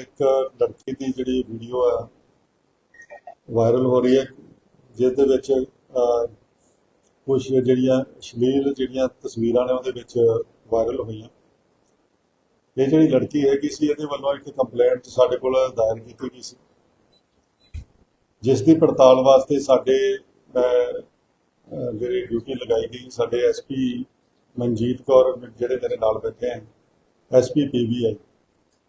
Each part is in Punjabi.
ਇੱਕ ਲੜਕੀ ਦੀ ਜਿਹੜੀ ਵੀਡੀਓ ਆ ਵਾਇਰਲ ਹੋ ਰਹੀ ਹੈ ਜਿਸ ਦੇ ਵਿੱਚ ਕੁਝ ਜਿਹੜੀਆਂ ਅਸ਼ਲੀਲ ਜਿਹੜੀਆਂ ਤਸਵੀਰਾਂ ਨੇ ਉਹਦੇ ਵਿੱਚ ਵਾਇਰਲ ਹੋਈਆਂ। ਇਹ ਜਿਹੜੀ ਲੜਕੀ ਹੈਗੀ ਸੀ ਇਹਦੇ ਵੱਲੋਂ ਇੱਕ ਕੰਪਲੇਂਟ ਸਾਡੇ ਕੋਲ ਦਾਇਰ ਕੀਤੀ ਗਈ ਸੀ। ਜਿਸ ਦੀ ਪੜਤਾਲ ਵਾਸਤੇ ਸਾਡੇ ਮੈਂ, ਅਹ, ਡਿਊਟੀ ਲਗਾਈ ਗਈ ਸਾਡੇ ਐਸਪੀ ਮਨਜੀਤ ਕੌਰ ਜਿਹੜੇ ਮੇਰੇ ਨਾਲ ਬੈਠੇ ਹਨ ਐਸਪੀ ਪੀਬੀਆਈ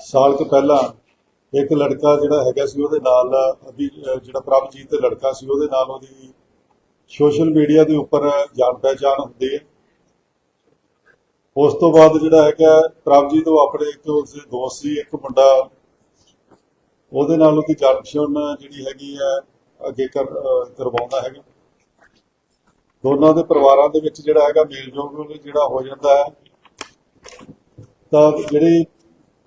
ਸਾਲ ਕੁ ਪਹਿਲਾਂ ਇੱਕ ਲੜਕਾ ਜਿਹੜਾ ਹੈਗਾ ਸੀ ਉਹਦੇ ਨਾਲ ਅਭੀ ਜਿਹੜਾ ਪ੍ਰਭਜੀਤ ਲੜਕਾ ਸੀ, ਉਹਦੇ ਨਾਲ ਉਹਦੀ ਸੋਸ਼ਲ ਮੀਡੀਆ ਦੇ ਉੱਪਰ ਜਾਣ ਪਹਿਚਾਣ ਹੁੰਦੀ ਹੈ। ਉਸ ਤੋਂ ਬਾਅਦ ਜਿਹੜਾ ਹੈਗਾ, ਪ੍ਰਭਜੀਤ ਉਹ ਆਪਣੇ ਇੱਕ ਉਸਦੇ ਦੋਸਤ ਸੀ, ਇੱਕ ਮੁੰਡਾ। ਉਹਦੇ ਨਾਲ ਉਹਦੀ ਜਾਣ ਪਛਾਣ ਜਿਹੜੀ ਹੈਗੀ ਹੈ, ਅੱਗੇ ਕਰਵਾਉਂਦਾ ਹੈਗਾ। ਦੋਨਾਂ ਦੇ ਪਰਿਵਾਰਾਂ ਦੇ ਵਿੱਚ ਜਿਹੜਾ ਹੈਗਾ ਮੇਲ ਜੋਲ ਜਿਹੜਾ ਹੋ ਜਾਂਦਾ ਹੈ। ਤਾਂ ਜਿਹੜੀ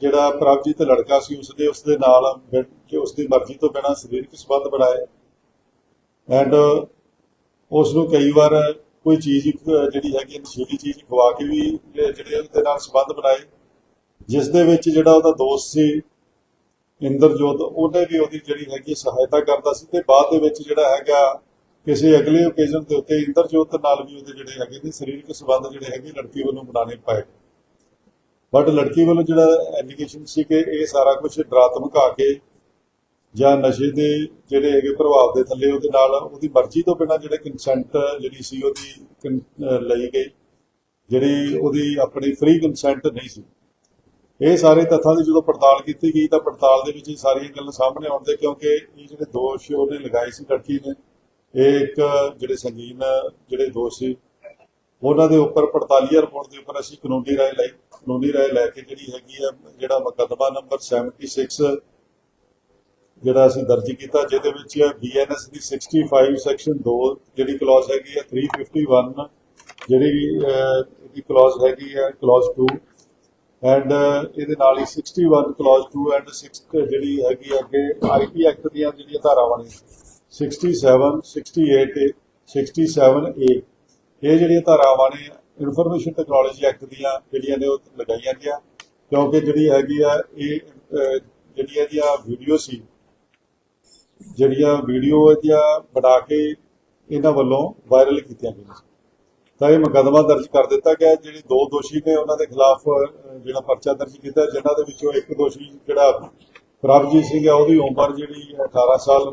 ਜਿਹੜਾ ਪ੍ਰਭਜੀਤ ਲੜਕਾ ਸੀ, ਉਸਦੇ ਉਸਦੇ ਨਾਲ ਮਿਲ ਕੇ ਉਸਦੀ ਮਰਜ਼ੀ ਤੋਂ ਬਿਨਾਂ ਸਰੀਰਕ ਸੰਬੰਧ ਬਣਾਏ। ਐਂਡ ਉਸ ਨੂੰ ਕਈ ਵਾਰ ਕੋਈ ਚੀਜ਼ ਜਿਹੜੀ ਹੈਗੀ, ਨਸ਼ੀਲੀ ਚੀਜ਼ ਖਵਾ ਕੇ ਵੀ ਇਹ ਜਿਹੜੇ ਉਹਦੇ ਨਾਲ ਸੰਬੰਧ ਬਣਾਏ, ਜਿਸ ਦੇ ਵਿੱਚ ਜਿਹੜਾ ਉਹਦਾ ਦੋਸਤ ਸੀ, ਇੰਦਰਜੋਤ, ਉਹਨੇ ਵੀ ਉਹਦੀ ਜਿਹੜੀ ਹੈਗੀ ਸਹਾਇਤਾ ਕਰਦਾ ਸੀ ਤੇ ਬਾਅਦ ਦੇ ਵਿੱਚ ਜਿਹੜਾ ਹੈਗਾ, ਕਿਸੇ ਅਗਲੇ ਓਕੇਜ਼ਨ ਦੇ ਉੱਤੇ ਇੰਦਰਜੋਤ ਨਾਲ ਵੀ ਉਹਦੇ ਜਿਹੜੇ ਹੈਗੇ ਨੇ ਸਰੀਰਕ ਸੰਬੰਧ ਜਿਹੜੇ ਹੈਗੇ, ਲੜਕੀ ਵੱਲੋਂ ਬਣਾਉਣੇ ਪਏ। ਬਟ ਲੜਕੀ ਵੱਲੋਂ ਜਿਹੜਾ ਐਲੀਗੇਸ਼ਨ ਸੀ ਕਿ ਇਹ ਸਾਰਾ ਕੁਝ ਡਰਾ ਧਮਕਾ ਕੇ ਜਾਂ ਨਸ਼ੇ ਦੇ ਜਿਹੜੇ ਹੈਗੇ ਪ੍ਰਭਾਵ ਦੇ ਥੱਲੇ ਉਹਦੇ ਨਾਲ ਉਹਦੀ ਮਰਜ਼ੀ ਤੋਂ ਬਿਨਾਂ ਜਿਹੜੇ ਕੰਸੈਂਟ ਜਿਹੜੀ ਸੀ ਉਹਦੀ ਲਈ ਗਈ, ਜਿਹੜੀ ਉਹਦੀ ਆਪਣੀ ਫ੍ਰੀ ਕੰਸੈਂਟ ਨਹੀਂ ਸੀ। ਇਹ ਸਾਰੇ ਤੱਥਾਂ ਦੀ ਜਦੋਂ ਪੜਤਾਲ ਕੀਤੀ ਗਈ ਤਾਂ ਪੜਤਾਲ ਦੇ ਵਿੱਚ ਇਹ ਸਾਰੀਆਂ ਗੱਲਾਂ ਸਾਹਮਣੇ ਆਉਂਦੇ ਕਿਉਂਕਿ ਇਹ ਜਿਹੜੇ ਦੋਸ਼ ਉਹਨੇ ਲਗਾਏ ਸੀ, ਲੜਕੀ ਨੇ, ਇਹ ਇੱਕ ਜਿਹੜੇ ਸੰਗੀਨ ਜਿਹੜੇ ਦੋਸ਼ ਸੀ ਉਹਨਾਂ ਦੇ ਉੱਪਰ ਪੜਤਾਲੀਆ ਰਿਪੋਰਟ ਦੇ ਉੱਪਰ ਅਸੀਂ ਕਾਨੂੰਨੀ ਰਾਏ ਲਈ। ਕਾਨੂੰਨੀ ਰਾਏ ਲੈ ਕੇ ਜਿਹੜੀ ਹੈਗੀ ਆ ਜਿਹੜਾ ਮੁਕੱਦਮਾ ਨੰਬਰ 76 ਜਿਹੜਾ ਅਸੀਂ ਦਰਜ ਕੀਤਾ ਜਿਹਦੇ ਵਿੱਚ ਬੀਐਨਐਸ ਦੀ 65 ਸੈਕਸ਼ਨ 2 ਜਿਹੜੀ ਕਲੌਜ਼ ਹੈਗੀ ਹੈ 351 ਜਿਹੜੀ ਅਹ, ਇਹਦੀ ਕਲੌਜ਼ ਹੈਗੀ ਹੈ ਕਲੌਜ਼ 2 ਐਂਡ ਇਹਦੇ ਨਾਲ ਹੀ 61 ਕਲੌਜ਼ 2 ਐਂਡ 6 ਜਿਹੜੀ ਹੈਗੀ ਹੈ ਅੱਗੇ ਆਈਪੀ ਐਕਟ ਦੀਆਂ ਜਿਹੜੀਆਂ ਧਾਰਾਵਾਂ ਨੇ 67 68 67 ਏ ਇਹ ਜਿਹੜੀਆਂ ਧਾਰਾਵਾਂ ਨੇ ਇਨਫੋਰਮੇਸ਼ਨ ਟੈਕਨੋਲੋਜੀ ਐਕਟ ਦੀਆਂ ਜਿਹੜੀਆਂ ਨੇ, ਉਹ ਲਗਾਈਆਂ ਗਿਆ ਕਿਉਂਕਿ ਜਿਹੜੀ ਹੈਗੀ ਆ, ਇਹ ਜਿਹੜੀਆਂ ਇਹਦੀਆਂ ਵੀਡੀਓ ਸੀ, ਜਿਹੜੀਆਂ ਵੀਡੀਓ ਇਹਦੀਆਂ ਬਣਾ ਕੇ ਇਹਨਾਂ ਵੱਲੋਂ ਵਾਇਰਲ ਕੀਤੀਆਂ ਗਈਆਂ ਤਾਂ ਇਹ ਮੁਕਦਮਾ ਦਰਜ ਕਰ ਦਿੱਤਾ ਗਿਆ। ਜਿਹੜੇ ਦੋ ਦੋਸ਼ੀ ਨੇ, ਉਹਨਾਂ ਦੇ ਖਿਲਾਫ ਜਿਹੜਾ ਪਰਚਾ ਦਰਜ ਕੀਤਾ, ਜਿਨ੍ਹਾਂ ਦੇ ਵਿੱਚੋਂ ਇੱਕ ਦੋਸ਼ੀ ਜਿਹੜਾ ਪ੍ਰਭਜੀਤ ਸਿੰਘ ਹੈ ਉਹਦੀ ਉਮਰ ਜਿਹੜੀ ਹੈ 18 ਸਾਲ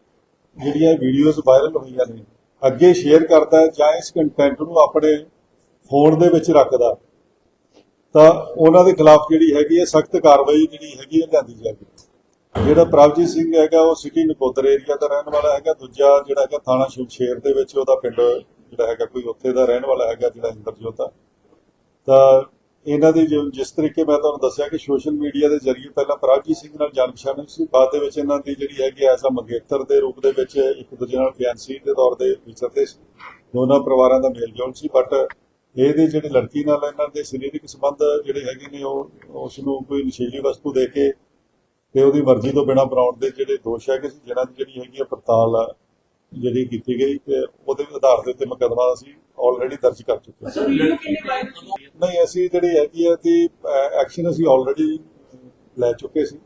ਜਿਹੜੀਆਂ ਵੀਡੀਓਜ਼ ਵਾਇਰਲ ਹੋਈਆਂ ਨੇ, ਅੱਗੇ ਸ਼ੇਅਰ ਕਰਦਾ, ਜਾਂ ਇਸ ਕੰਟੈਂਟ ਨੂੰ ਆਪਣੇ ਫੋਨ ਦੇ ਵਿੱਚ ਰੱਖਦਾ, ਤਾਂ ਉਹਨਾਂ ਦੇ ਖਿਲਾਫ ਜਿਹੜੀ ਹੈਗੀ ਹੈ, ਸਖਤ ਕਾਰਵਾਈ ਜਿਹੜੀ ਹੈਗੀ ਹੈ, ਲਿਆਂਦੀ ਜਾਵੇਗੀ। ਜਿਹੜਾ ਪ੍ਰਭਜੀਤ ਸਿੰਘ ਹੈਗਾ, ਉਹ ਸਿਟੀ ਨਕੋਦਰ ਏਰੀਆ ਦਾ ਰਹਿਣ ਵਾਲਾ ਹੈਗਾ, ਦੂਜਾ ਜਿਹੜਾ ਹੈਗਾ, ਥਾਣਾ ਸ਼ੇਰ ਦੇ ਵਿੱਚ ਉਹਦਾ ਪਿੰਡ ਜਿਹੜਾ ਹੈਗਾ, ਕੋਈ ਉੱਥੇ ਦਾ ਰਹਿਣ ਵਾਲਾ ਹੈਗਾ, ਜਿਹੜਾ ਇੰਦਰਜੋਤ ਆ। ਤਾਂ ਇਹਨਾਂ ਦੇ ਜਿਸ ਤਰੀਕੇ ਮੈਂ ਤੁਹਾਨੂੰ ਦੱਸਿਆ ਕਿ ਸੋਸ਼ਲ ਮੀਡੀਆ ਦੇ ਜ਼ਰੀਏ ਪਹਿਲਾਂ ਪ੍ਰਭਜੀਤ ਸਿੰਘ ਨਾਲ ਜਾਣ ਪਛਾਣ ਸੀ, ਬਾਅਦ ਦੇ ਵਿੱਚ ਇਹਨਾਂ ਦੀ ਜਿਹੜੀ ਹੈਗੀ ਐਸਾ ਮੰਗੇਤਰ ਦੇ ਰੂਪ ਦੇ ਵਿੱਚ ਇੱਕ ਦੂਜੇ ਨਾਲ ਫਿਆਂਸੀ ਦੇ ਤੌਰ ਤੇ ਵਿਚਰਦੇ ਸੀ। ਦੋਨਾਂ ਪਰਿਵਾਰਾਂ ਦਾ ਮੇਲ ਜੋਲ ਸੀ ਬਟ ਇਹਦੇ ਜਿਹੜੇ ਲੜਕੀ ਨਾਲ ਇਹਨਾਂ ਦੇ ਸਰੀਰਕ ਸੰਬੰਧ ਜਿਹੜੇ ਹੈਗੇ ਨੇ ਉਹ, ਉਸ ਨੂੰ ਕੋਈ ਨਸ਼ੀਲੀ ਵਸਤੂ ਦੇ ਕੇ ਤੇ ਉਹਦੀ ਮਰਜ਼ੀ ਤੋਂ ਬਿਨਾਂ ਬਣਾਉਣ ਦੇ ਜਿਹੜੇ ਦੋਸ਼ ਹੈਗੇ ਸੀ, ਜਿਹਨਾਂ ਦੀ ਜਿਹੜੀ ਹੈਗੀ ਆ ਪੜਤਾਲ ਜਿਹੜੀ ਕੀਤੀ ਗਈ ਤੇ ਉਹਦੇ ਆਧਾਰ ਦੇ ਉੱਤੇ ਮੁਕੱਦਮਾ ਅਸੀਂ ਆਲਰੇਡੀ ਦਰਜ ਕਰ ਚੁੱਕੇ ਹਾਂ। ਅੱਛਾ ਵੀਡੀਓ ਨਹੀਂ ਅਸੀਂ ਜਿਹੜੀ ਹੈਗੀ ਆ ਕਿ ਐਕਸ਼ਨ ਅਸੀਂ ਆਲਰੇਡੀ ਲੈ ਚੁੱਕੇ ਸੀ।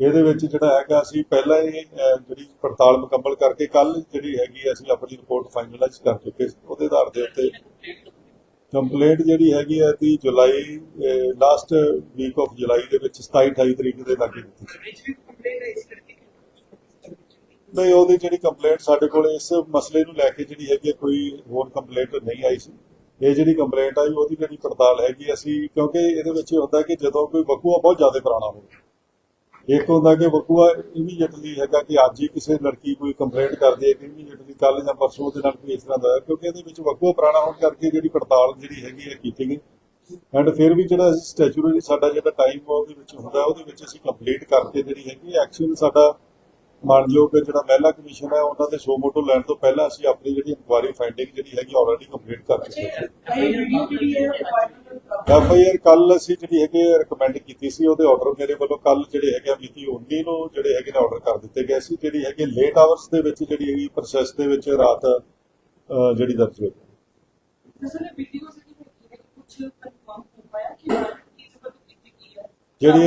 ਇਹਦੇ ਵਿੱਚ ਜਿਹੜਾ ਹੈਗਾ ਅਸੀਂ ਪਹਿਲਾਂ ਹੀ ਜਿਹੜੀ ਪੜਤਾਲ ਮੁਕੰਮਲ ਕਰਕੇ ਕੱਲ ਜਿਹੜੀ ਹੈਗੀ ਅਸੀਂ ਆਪਣੀ ਰਿਪੋਰਟ ਫਾਈਨਲਾਈਜ਼ ਕਰ ਚੁੱਕੇ ਸੀ। ਉਹਦੇ ਆਧਾਰ ਦੇ ਉੱਤੇ ਕੰਪਲੇਂਟ ਜਿਹੜੀ ਹੈਗੀ ਹੈ the July last week of July ਦੇ ਵਿੱਚ 27 28 ਤਰੀਕ ਦੇ ਲਾਗੇ ਦਿੱਤੀ ਸੀ। ਵਿੱਚ ਨਹੀਂ ਉਹਦੀ ਜਿਹੜੀ ਕੰਪਲੇਂਟ ਸਾਡੇ ਕੋਲ ਇਸ ਮਸਲੇ ਨੂੰ ਲੈ ਕੇ ਜਿਹੜੀ ਹੈਗੀ ਹੈ, ਕੋਈ ਹੋਰ ਕੰਪਲੇਂਟ ਨਹੀਂ ਆਈ ਸੀ। ਇਹ ਜਿਹੜੀ ਕੰਪਲੇਂਟ ਆਈ ਉਹਦੀ ਜਿਹੜੀ ਪੜਤਾਲ ਹੈਗੀ ਅਸੀਂ, ਕਿਉਂਕਿ ਇਹਦੇ ਵਿੱਚ ਹੁੰਦਾ ਕਿ ਜਦੋਂ ਕੋਈ ਵਕੂਆ ਬਹੁਤ ਜ਼ਿਆਦਾ ਪੁਰਾਣਾ ਹੋਵੇ। ਇੱਕ ਹੁੰਦਾ ਕਿ ਵਕੂਆ ਇਮੀਡੀਏਟਲੀ ਹੈਗਾ ਕਿ ਅੱਜ ਹੀ ਕਿਸੇ ਲੜਕੀ ਕੋਈ ਕੰਪਲੇਂਟ ਕਰਦੀ ਹੈ ਕਿ ਇਮੀਡੀਏਟਲੀ ਕੱਲ ਜਾਂ ਪਰਸੋਂ ਉਹਦੇ ਨਾਲ ਕੋਈ ਇਸ ਤਰ੍ਹਾਂ ਦਾ ਕਿਉਂਕਿ ਇਹਦੇ ਵਿੱਚ ਵਕੂਆ ਪੁਰਾਣਾ ਹੋਣ ਕਰਕੇ ਜਿਹੜੀ ਪੜਤਾਲ ਜਿਹੜੀ ਹੈਗੀ ਹੈ ਕੀਤੀ ਗਈ। ਐਂਡ ਫਿਰ ਵੀ ਜਿਹੜਾ ਸਟੈਚੂਰੀ ਸਾਡਾ ਜਿਹੜਾ ਟਾਈਮ ਉਹਦੇ ਵਿੱਚ ਹੁੰਦਾ, ਉਹਦੇ ਵਿੱਚ ਅਸੀਂ ਕੰਪਲੀਟ ਕਰਕੇ ਜਿਹੜੀ ਹੈਗੀ ਐਕਸ਼ਨ ਸਾਡਾ ਮਾਨਯੋਗ ਜਿਹੜਾ ਮਹਿਲਾ ਕਮਿਸ਼ਨ ਹੈ ਉਹਨਾਂ ਦੇ ਸੋ ਮੋਟੋ ਲੈਣ ਤੋਂ ਪਹਿਲਾਂ ਅਸੀਂ ਆਪਣੀ ਜਿਹੜੀ ਇਨਕੁਆਇਰੀ ਫਾਈਂਡਿੰਗ ਜਿਹੜੀ ਹੈਗੀ ਆਲਰੇਡੀ ਕੰਪਲੀਟ ਕਰ ਚੁੱਕੇ ਹਾਂ। ਅੱਛਾ ਇਹ ਵੀਡੀਓ ਜਿਹੜੀ ਹੈ ਵਾਇਰਲ ਐਫ ਆਈ ਆਰ ਕੱਲ ਅਸੀਂ ਜਿਹੜੀ ਹੈਗੇ ਰეკਮੈਂਡ ਕੀਤੀ ਸੀ ਉਹਦੇ ਆਰਡਰ ਮੇਰੇ ਵੱਲੋਂ। ਕੱਲ ਜਿਹੜੇ ਹੈਗੇ ਮਿਤੀ 19 ਨੂੰ ਜਿਹੜੇ ਹੈਗੇ ਨੇ ਆਰਡਰ ਕਰ ਦਿੱਤੇ ਗਏ ਸੀ ਜਿਹੜੀ ਹੈਗੇ ਲੇਟ ਆਵਰਸ ਦੇ ਵਿੱਚ ਜਿਹੜੀ ਹੈਗੀ ਪ੍ਰੋਸੈਸ ਦੇ ਵਿੱਚ ਰਾਤ ਜਿਹੜੀ ਦਰਜ ਹੋਈ। ਵੀਡੀਓ ਜਿਹੜੀ ਹੈ ਕੁਝ ਕਨਫਰਮ ਪਾਇਆ ਕਿ ਜਿਹੜੀ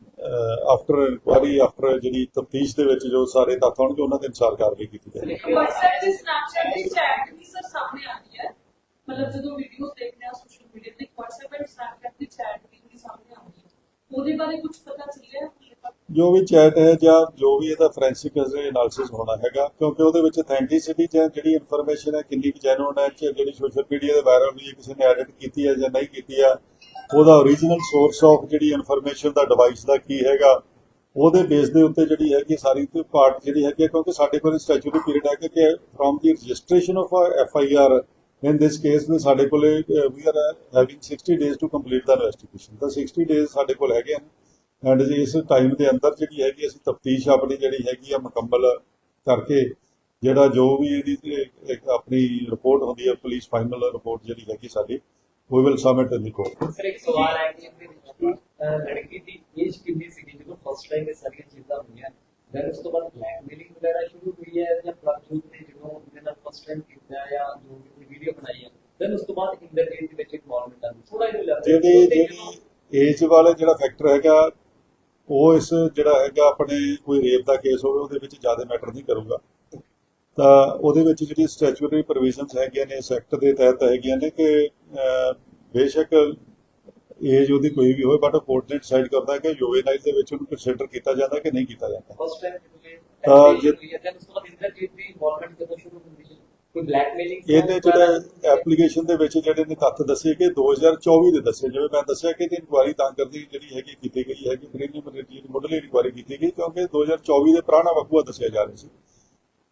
ਆਫਟਰ ਇਨਕੁਆਰੀ ਆਫਟਰ ਜਿਹੜੀ ਤਫਤੀਸ਼ ਦੇ ਵਿੱਚ ਜੋ ਸਾਰੇ ਤੱਥ ਹੋਣਗੇ ਉਹਨਾਂ ਦੇ ਅਨੁਸਾਰ ਕਾਰਵਾਈ ਕੀਤੀ ਜਾਏਗੀ। WhatsApp ਤੇ Snapchat ਤੇ ਚੈਟ ਵੀ ਸਰ ਸਾਹਮਣੇ ਹੈ। ਮਤਲਬ ਜਦੋਂ ਵੀਡੀਓਜ਼ ਦੇਖਦੇ ਆ ਸੋਸ਼ਲ ਮੀਡੀਆ ਤੇ WhatsApp ਤੇ Snapchat ਤੇ ਚੈਟ ਵੀ ਜਿਹੜੀ ਸਾਹਮਣੇ ਆਉਂਦੀ ਹੈ। ਉਹਦੇ ਬਾਰੇ ਕੁਝ ਪਤਾ ਚੱਲਿਆ ਹਾਲੇ ਤੱਕ ਜੋ ਵੀ ਚੈਟ ਹੈ ਜਾਂ ਜੋ ਵੀ ਇਹਦਾ ਫੋਰੈਂਸਿਕ ਐਨਾਲਿਸਿਸ ਹੋਣਾ ਹੈਗਾ ਕਿਉਂਕਿ ਉਹਦੇ ਵਿੱਚ ਅਥੈਂਟਿਸਿਟੀ ਜਾਂ ਜਿਹੜੀ ਇਨਫੋਰਮੇਸ਼ਨ ਹੈ ਕਿੰਨੀ ਕੁ ਜੈਨੂਨ ਹੈ ਜਿਹੜੀ ਸੋਸ਼ਲ ਮੀਡੀਆ ਤੇ ਵਾਇਰਲ ਹੋਈ ਹੈ ਕਿਸੇ ਨੇ ਐਡਿਟ ਕੀਤੀ ਹੈ ਜਾਂ ਨਹੀਂ ਕੀਤੀ ਆ ਉਹਦਾ ਓਰੀਜਨਲ ਸੋਰਸ ਆਫ ਜਿਹੜੀ ਇਨਫੋਰਮੇਸ਼ਨ ਦਾ ਡਿਵਾਈਸ ਦਾ ਕੀ ਹੈਗਾ ਉਹਦੇ ਬੇਸ ਦੇ ਉੱਤੇ ਜਿਹੜੀ ਹੈਗੀ ਸਾਰੀ ਤੇ ਪਾਰਟ ਜਿਹੜੀ ਹੈਗੀ ਹੈ, ਕਿਉਂਕਿ ਸਾਡੇ ਕੋਲ ਸਟੈਚੂਰੀ ਪੀਰੀਅਡ ਹੈ ਕਿ from the registration of F I R in this case ਦੇ ਸਾਡੇ ਕੋਲ we are having 60 days to complete the investigation ਤਾਂ 60 ਡੇਜ਼ ਸਾਡੇ ਕੋਲ ਹੈਗੇ ਹਨ ਐਂਡ ਇਸ ਟਾਈਮ ਦੇ ਅੰਦਰ ਜਿਹੜੀ ਹੈਗੀ ਅਸੀਂ ਤਫਤੀਸ਼ ਆਪਣੀ ਜਿਹੜੀ ਹੈਗੀ ਆ ਮੁਕੰਮਲ ਕਰਕੇ ਜਿਹੜਾ ਜੋ ਵੀ ਇਹਦੀ ਆਪਣੀ ਰਿਪੋਰਟ ਹੁੰਦੀ ਹੈ ਪੁਲਿਸ ਫਾਈਨਲ ਰਿਪੋਰਟ ਜਿਹੜੀ ਹੈਗੀ ਸਾਡੀ we will submit in the court sir ਇੱਕ ਸਵਾਲ ਹੈ ਕਿ ਇਹਦੇ ਵਿੱਚ ਕਿ, ਅਹ, ਲੜਕੀ ਦੀ ਏਜ ਕਿੰਨੀ ਸੀ ਜਦੋਂ ਫਸਟ ਟਾਈਮ ਇਹ ਸਾਰੀਆਂ ਚੀਜ਼ਾਂ ਹੋਈਆਂ ਫਿਰ ਉਸ ਤੋਂ ਬਾਅਦ ਬਲੈਕਮੇਲਿੰਗ ਵਗੈਰਾ ਸ਼ੁਰੂ ਹੋਈ ਹੈ ਜਾਂ ਪ੍ਰਭਜੋਤ ਨੇ ਜਦੋਂ ਉਹਦੇ ਨਾਲ ਫਸਟ ਟਾਈਮ ਕੀਤਾ ਜਾਂ ਜੋ ਵੀ ਵੀਡੀਓ ਬਣਾਈ ਹੈ ਫਿਰ ਉਸ ਤੋਂ ਬਾਅਦ ਇੰਦਰਜੀਤ ਦੇ ਵਿੱਚ ਇਨਵੋਲਵਮੈਂਟ ਆ ਥੋੜਾ ਜਿਹਾ ਲੱਗਦਾ ਜਿਹੜੀ ਜਿਹੜੀ ਏਜ ਵਾਲਾ ਜਿਹੜਾ ਫੈਕਟਰ ਹੈਗਾ ਉਹ ਇਸ ਜਿਹੜਾ ਹੈਗਾ ਆਪਣੇ ਕੋਈ ਰੇਪ ਦਾ ਕੇਸ ਹੋਵੇ ਉਹਦੇ ਵਿੱਚ ਜ਼ਿਆਦਾ ਮੈਟਰ ਨਹੀਂ ਕਰੂਗਾ। ਤਾਂ ਉਹਦੇ ਵਿੱਚ ਜਿਹੜੀ ਸਟੈਚੂਟਰੀ ਪ੍ਰੋਵੀਜ਼ਨਸ ਹੈਗੀਆਂ ਨੇ ਇਸ ਐਕਟ ਦੇ ਤਹਿਤ ਹੈਗੀਆਂ ਨੇ ਕਿ ਬੇਸ਼ੱਕ ਏਜ ਉਹਦੀ ਕੋਈ ਵੀ ਹੋਵੇ ਬਟ ਕੋਰਟ ਨੇ ਡਿਸਾਈਡ ਕਰਦਾ ਹੈ ਕਿ ਜੁਵੇਨਾਈਲ ਦੇ ਵਿੱਚ ਉਹਨੂੰ ਕੰਸੀਡਰ ਕੀਤਾ ਜਾਂਦਾ ਕਿ ਨਹੀਂ ਕੀਤਾ ਜਾਂਦਾ। ਫਸਟ ਟਾਈਮ ਤਾਂ ਜੇ- ਹੋਈ ਹੈ then ਉਸ ਤੋਂ ਬਾਅਦ ਇੰਦਰਜੀਤ ਦੀ ਇਨਵੋਲਵਮੈਂਟ ਕਦੋਂ ਸ਼ੁਰੂ ਹੁੰਦੀ ਹੈ ਕੋਈ ਬਲੈਕਮੇਲਿੰਗ ਇਹਦੇ ਜਿਹੜਾ ਐਪਲੀਕੇਸ਼ਨ ਦੇ ਵਿੱਚ ਜਿਹੜੇ ਨੇ ਤੱਥ ਦੱਸੇ ਕਿ 2024 ਦੇ ਦੱਸੇ ਜਿਵੇਂ ਮੈਂ ਦੱਸਿਆ ਕਿ ਇਹਦੀ ਇਨਕੁਆਇਰੀ ਤਾਂ ਕਰਦੀ ਜਿਹੜੀ ਹੈਗੀ ਕੀਤੀ ਗਈ ਹੈਗੀ ਪ੍ਰੀਲਿਮਿਨਰੀ ਦੀ ਮੁੱਢਲੀ ਇਨਕੁਆਇਰੀ ਕੀਤੀ ਗਈ ਕਿਉਂਕਿ 2024 ਦੇ ਪੁਰਾਣਾ ਵਕੂਆ ਦੱਸਿਆ ਜਾ ਰਿਹਾ ਸੀ।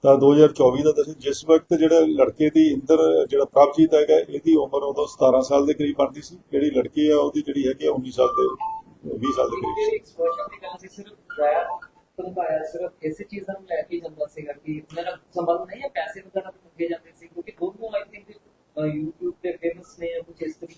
ਤਾਂ 2024 ਦਾ ਦੱਸਿਆ ਜਿਸ ਵਕਤ ਜਿਹੜਾ ਲੜਕੇ ਦੀ ਇੰਦਰ, ਜਿਹੜਾ ਪ੍ਰਭਜੀਤ ਹੈਗਾ, ਇਹਦੀ ਉਮਰ ਉਦੋਂ 17 ਸਾਲ ਦੇ ਕਰੀਬ ਬਣਦੀ ਸੀ। ਜਿਹੜੀ ਲੜਕੀ ਆ, ਉਹਦੀ ਜਿਹੜੀ ਹੈਗੀ 19 ਸਾਲ ਦੇ 20 ਸਾਲ ਦੇ ਕਰੀਬ ਐਕਸਪੋਜ਼ਰ ਦੀ ਗੱਲ ਸੀ, ਸਿਰਫ ਦਇਆ ਧਮਕਾਇਆ ਸਿਰਫ ਇਸੇ ਚੀਜ਼ਾਂ ਨੂੰ ਲੈ ਕੇ ਜਾਂਦਾ ਸੀਗਾ ਕਿ ਮੇਰਾ ਸੰਬੰਧ ਨਹੀਂ ਹੈ, ਪੈਸੇ ਵਗੈਰਾ ਤੋਂ ਜਾਂਦੇ ਸੀ ਕਿਉਂਕਿ ਦੋਨੋਂ ਆਈ ਥਿੰਕ YouTube ਤੇ ਫੇਮਸ ਨੇ ਜਾਂ ਕੁਝ ਇਸ ਤਰੀਕੇ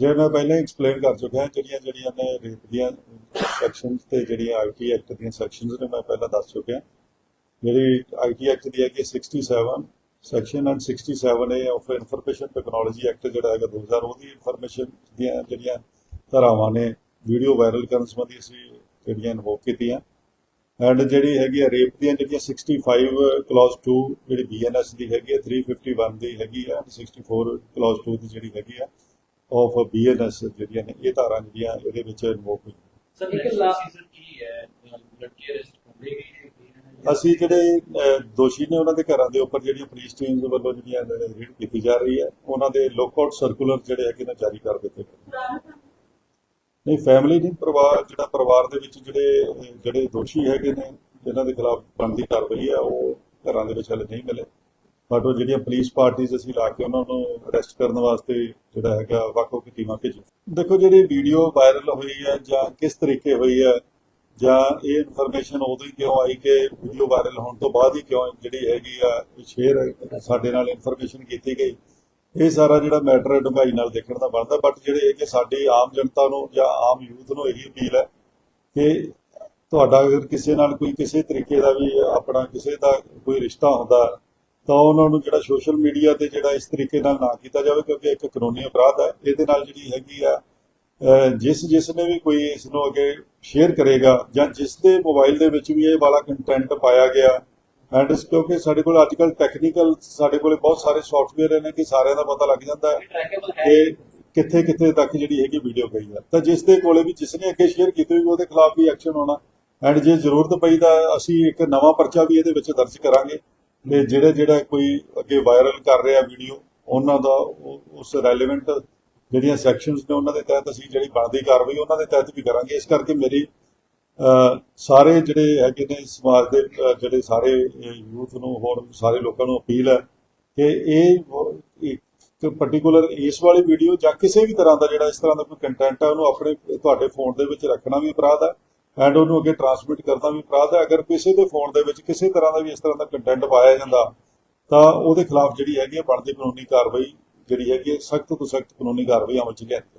ਜੇ ਮੈਂ ਪਹਿਲਾਂ ਐਕਸਪਲੇਨ ਕਰ ਚੁੱਕਿਆ, ਜਿਹੜੀਆਂ ਜਿਹੜੀਆਂ ਨੇ ਰੇਪ ਦੀਆਂ ਸੈਕਸ਼ਨਸ ਤੇ ਜਿਹੜੀਆਂ ਆਈਟੀ ਐਕਟ ਦੀਆਂ ਸੈਕਸ਼ਨਸ ਨੇ ਮੈਂ ਪਹਿਲਾਂ ਦੱਸ ਚੁੱਕਿਆ। ਜਿਹੜੀ ਆਈਟੀ ਐਕਟ ਦੀ ਹੈ ਕਿ 67 section 67 A of information technology act ਜਿਹੜਾ ਹੈਗਾ 2000 ਉਹਦੀ ਇਨਫੋਰਮੇਸ਼ਨ ਦੀਆਂ ਜਿਹੜੀਆਂ ਧਾਰਾਵਾਂ ਨੇ ਵੀਡੀਓ ਵਾਇਰਲ ਕਰਨ ਸੰਬੰਧੀ ਅਸੀਂ ਜਿਹੜੀਆਂ ਇਨਵੋਕ ਕੀਤੀਆਂ। ਐਂਡ ਜਿਹੜੀ ਹੈਗੀ ਆ ਰੇਪ ਦੀਆਂ ਜਿਹੜੀਆਂ 65 ਕਲੌਜ਼ 2 ਜਿਹੜੀ ਬੀਐਨਐਸ ਦੀ ਹੈਗੀ ਆ 351 ਦੀ ਹੈਗੀ ਆ 64 ਕਲੌਜ਼ 2 ਦੀ ਜਿਹੜੀ ਹੈਗੀ ਆ ਆਫ ਬੀਐਨਐਸ ਜਿਹੜੀਆਂ ਨੇ ਇਹ ਧਾਰਾਂ ਜਿਹੜੀਆਂ ਇਹਦੇ ਵਿੱਚ ਇਨਵੋਕ ਸਰ ਇੱਕ ਲਾਸਟ ਸੀਜ਼ਨ ਕੀ ਹੈ? ਲੜਕੀ ਅਰੈਸਟ ਹੋ ਗਈ ਹੈ ਅਸੀਂ ਜਿਹੜੇ ਦੋਸ਼ੀ ਨੇ ਉਹਨਾਂ ਦੇ ਘਰਾਂ ਦੇ ਉੱਪਰ ਜਿਹੜੀਆਂ ਪੁਲਿਸ ਟੀਮਸ ਵੱਲੋਂ ਜਿਹੜੀਆਂ ਰੇਡ ਕੀਤੀ ਜਾ ਰਹੀ ਹੈ ਉਹਨਾਂ ਦੇ ਲੋਕਆਊਟ ਸਰਕੂਲਰ ਜਿਹੜੇ ਹੈਗੇ ਨੇ ਜਾਰੀ ਕਰ ਦਿੱਤੇ ਗਏ ਨਹੀਂ ਫੈਮਿਲੀ ਨਹੀਂ, ਪਰਿਵਾਰ, ਜਿਹੜਾ ਪਰਿਵਾਰ ਦੇ ਵਿੱਚ ਜਿਹੜੇ ਜਿਹੜੇ ਦੋਸ਼ੀ ਹੈਗੇ ਨੇ, ਜਿਨ੍ਹਾਂ ਦੇ ਖਿਲਾਫ ਬਣਦੀ ਕਾਰਵਾਈ ਹੈ ਉਹ ਘਰਾਂ ਦੇ ਵਿੱਚ ਹਲੇ ਨਹੀਂ ਮਿਲੇ। ਬਟ ਉਹ ਜਿਹੜੀਆਂ ਪੁਲਿਸ ਪਾਰਟੀਆਂ ਅਸੀਂ ਲਾ ਕੇ ਉਹਨਾਂ ਨੂੰ ਅਰੈਸਟ ਕਰਨ ਵਾਸਤੇ ਜਿਹੜਾ ਹੈਗਾ, ਵੱਖ-ਵੱਖ ਟੀਮਾਂ ਭੇਜੀ ਦੇਖੋ, ਜਿਹੜੀ ਵੀਡੀਓ ਵਾਇਰਲ ਹੋਈ ਹੈ ਜਾਂ ਕਿਸ ਤਰੀਕੇ ਹੋਈ ਹੈ ਜਾਂ ਇਹ ਇਨਫੋਰਮੇਸ਼ਨ ਉਦੋਂ ਹੀ ਕਿਉਂ ਆਈ ਕਿ ਵੀਡੀਓ ਵਾਇਰਲ ਹੋਣ ਤੋਂ ਬਾਅਦ ਹੀ ਕਿਉਂ ਜਿਹੜੀ ਹੈਗੀ ਆ, ਸ਼ੇਅਰ ਸਾਡੇ ਨਾਲ ਇਨਫੋਰਮੇਸ਼ਨ ਕੀਤੀ ਗਈ? ਇਹ ਸਾਰਾ ਜਿਹੜਾ ਮੈਟਰ ਹੈ ਡੂੰਘਾਈ ਨਾਲ ਦੇਖਣ ਦਾ ਬਣਦਾ ਬਟ ਜਿਹੜੇ ਇਹ ਕਿ ਸਾਡੀ ਆਮ ਜਨਤਾ ਨੂੰ ਜਾਂ ਆਮ ਯੂਥ ਨੂੰ ਇਹੀ ਅਪੀਲ ਹੈ ਕਿ ਤੁਹਾਡਾ ਅਗਰ ਕਿਸੇ ਨਾਲ ਕੋਈ ਕਿਸੇ ਤਰੀਕੇ ਦਾ ਵੀ ਆਪਣਾ ਕਿਸੇ ਦਾ ਕੋਈ ਰਿਸ਼ਤਾ ਹੁੰਦਾ, ਤਾਂ ਉਹਨਾਂ ਨੂੰ ਜਿਹੜਾ ਸੋਸ਼ਲ ਮੀਡੀਆ ਤੇ ਜਿਹੜਾ ਇਸ ਤਰੀਕੇ ਨਾਲ ਨਾ ਕੀਤਾ ਜਾਵੇ ਕਿਉਂਕਿ ਇੱਕ ਕਾਨੂੰਨੀ ਅਪਰਾਧ ਹੈ। ਇਹਦੇ ਨਾਲ ਜਿਹੜੀ ਹੈਗੀ ਆ ਜਿਸ ਜਿਸ ਨੇ ਵੀ ਕੋਈ ਇਸ ਨੂੰ ਅੱਗੇ ਸ਼ੇਅਰ ਕਰੇਗਾ ਜਾਂ ਜਿਸ ਦੇ ਮੋਬਾਈਲ ਦੇ ਵਿੱਚ ਵੀ ਇਹ ਵਾਲਾ ਕੰਟੈਂਟ ਪਾਇਆ ਗਿਆ ਐਂਡ ਕਿਉਂਕਿ ਸਾਡੇ ਕੋਲ ਅੱਜ ਕੱਲ ਟੈਕਨੀਕਲ ਸਾਡੇ ਕੋਲ ਬਹੁਤ ਸਾਰੇ ਸੌਫਟਵੇਅਰ ਨੇ ਕਿ ਸਾਰਿਆਂ ਦਾ ਪਤਾ ਲੱਗ ਜਾਂਦਾ ਹੈ ਕਿ ਕਿੱਥੇ ਕਿੱਥੇ ਤੱਕ ਜਿਹੜੀ ਹੈਗੀ ਵੀਡੀਓ ਗਈ ਹੈ। ਤਾਂ ਜਿਸ ਦੇ ਕੋਲੇ ਵੀ ਜਿਸ ਨੇ ਅੱਗੇ ਸ਼ੇਅਰ ਕੀਤੀ ਹੋਈ ਉਹਦੇ ਖਿਲਾਫ ਵੀ ਐਕਸ਼ਨ ਹੋਣਾ। ਐਂਡ ਜੇ ਜ਼ਰੂਰਤ ਪਈ ਤਾਂ ਅਸੀਂ ਇੱਕ ਨਵਾਂ ਪਰਚਾ ਵੀ ਇਹਦੇ ਵਿੱਚ ਦਰਜ ਕਰਾਂਗੇ ਤੇ ਜਿਹੜੇ ਜਿਹੜਾ ਕੋਈ ਅੱਗੇ ਵਾਇਰਲ ਕਰ ਰਿਹਾ ਵੀਡੀਓ ਉਹਨਾਂ ਦਾ ਉਸ ਰੈਲੇਵੈਂਟ ਜਿਹੜੀਆਂ ਸੈਕਸ਼ਨਸ ਨੇ ਉਹਨਾਂ ਦੇ ਤਹਿਤ ਅਸੀਂ ਜਿਹੜੀ ਬਣਦੀ ਕਾਰਵਾਈ ਉਹਨਾਂ ਦੇ ਤਹਿਤ ਵੀ ਕਰਾਂਗੇ। ਇਸ ਕਰਕੇ ਮੇਰੀ ਸਾਰੇ ਜਿਹੜੇ ਹੈਗੇ ਨੇ ਸਮਾਜ ਦੇ ਜਿਹੜੇ ਸਾਰੇ ਯੂਥ ਨੂੰ ਹੋਰ ਸਾਰੇ ਲੋਕਾਂ ਨੂੰ ਅਪੀਲ ਹੈ ਕਿ ਇਹ ਇੱਕ ਪਾਰਟਿਕੂਲਰ ਇਸ ਵਾਲੀ ਵੀਡੀਓ ਜਾਂ ਕਿਸੇ ਵੀ ਤਰ੍ਹਾਂ ਦਾ ਜਿਹੜਾ ਇਸ ਤਰ੍ਹਾਂ ਦਾ ਕੋਈ ਕੰਟੈਂਟ ਹੈ, ਉਹਨੂੰ ਆਪਣੇ, ਤੁਹਾਡੇ ਫੋਨ ਦੇ ਵਿੱਚ ਰੱਖਣਾ ਵੀ ਅਪਰਾਧ ਹੈ ਐਂਡ ਉਹਨੂੰ ਅੱਗੇ ਟਰਾਂਸਮਿਟ ਕਰਨਾ ਵੀ ਅਪਰਾਧ ਹੈ। ਅਗਰ ਕਿਸੇ ਦੇ ਫੋਨ ਦੇ ਵਿੱਚ ਕਿਸੇ ਤਰ੍ਹਾਂ ਦਾ ਵੀ ਇਸ ਤਰ੍ਹਾਂ ਦਾ ਕੰਟੈਂਟ ਪਾਇਆ ਜਾਂਦਾ, ਤਾਂ ਉਹਦੇ ਖਿਲਾਫ ਜਿਹੜੀ ਹੈਗੀ ਹੈ ਬਣਦੀ ਕਾਨੂੰਨੀ ਕਾਰਵਾਈ, ਜਿਹੜੀ ਹੈਗੀ ਸਖਤ ਤੋਂ ਸਖਤ ਕਾਨੂੰਨੀ ਕਾਰਵਾਈ ਅਮਲ ਚ ਲਿਆਂਦੀ ਜਾਵੇ।